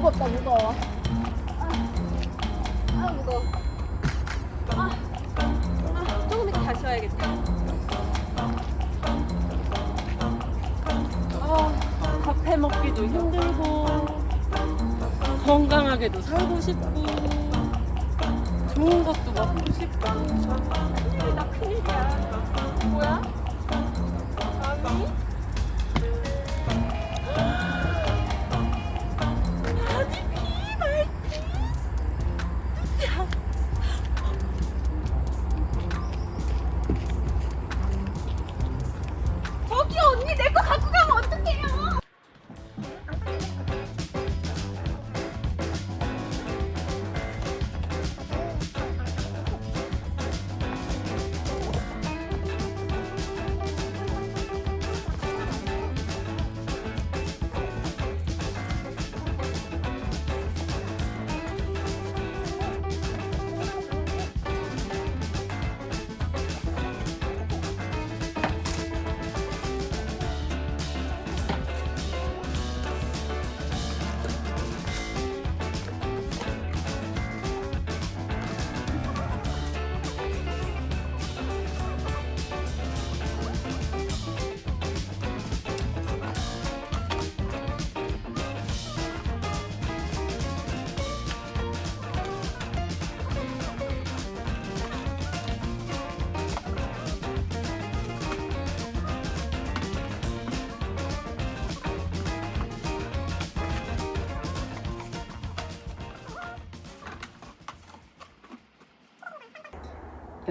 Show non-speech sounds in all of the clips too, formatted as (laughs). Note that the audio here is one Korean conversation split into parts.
무겁다 무거워. 아, 아 무거워. 아, 아 조금 이따 다시 와야겠다. 아 카페 먹기도 힘들고 건강하게도 살고 싶고 좋은 것도 먹고 싶고 큰일이다 큰일이야. 뭐야? 아니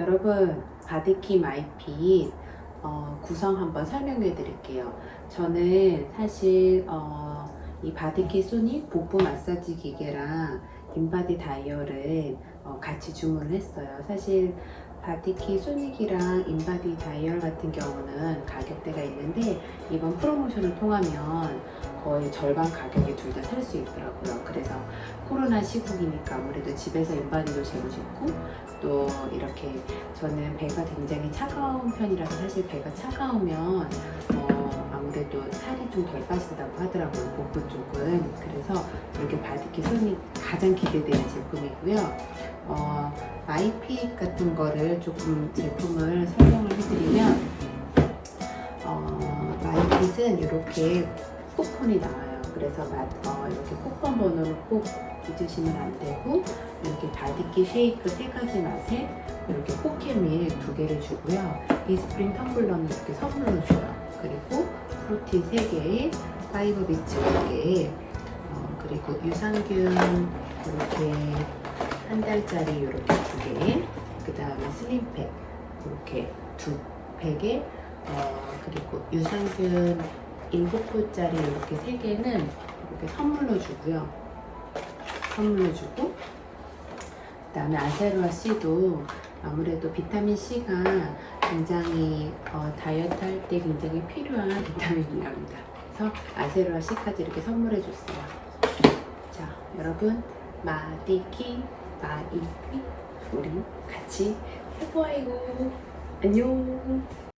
여러분 바디키 마이핏 어, 구성 한번 설명해 드릴게요. 저는 사실 어, 이 바디키 소닉 복부 마사지 기계랑 인바디 다이얼을 어, 같이 주문을 했어요. 사실 바디키 소닉이랑 인바디 다이얼 같은 경우는 가격대가 있는데 이번 프로모션을 통하면 거의 절반 가격에 둘 다 살 수 있더라고요. 그래서 코로나 시국이니까 아무래도 집에서 인바디도 재고 싶고 또 이렇게 저는 배가 굉장히 차가운 편이라서 사실 배가 차가우면 어, 아무래도 살이 좀 덜 빠진다고 하더라고요 복부 쪽은 그래서 이렇게 바디키 손이 가장 기대되는 제품이고요 어, 마이핏 같은 거를 조금 제품을 설명을 해드리면 어, 마이핏은 이렇게 쿠폰이 나와요 그래서 마- 어, 이렇게 쿠폰 번호를 꼭 잊으시면 안 되고 이렇게 바디키 쉐이크 세 가지 맛에 이렇게 포켓밀 두 개를 주고요. 이 스프링 텀블러는 이렇게 선물로 줘요. 그리고 프로틴 세 개에 파이버 비치 두 개에 어, 그리고 유산균 이렇게 한 달짜리 이렇게 두 개, 그 다음에 슬림팩 이렇게 두 팩에 어, 그리고 유산균 일곱 포짜리 이렇게 세 개는 이렇게 선물로 주고요. 선물로 주고 그 다음에 아세로아 C도 아무래도 비타민 C가 굉장히 어, 다이어트 할 때 굉장히 필요한 (laughs) 비타민이랍니다. 그래서 아세로아 C까지 이렇게 선물해 줬어요. 자, 여러분 마디키 마이피 우리 같이 해보아요. 안녕.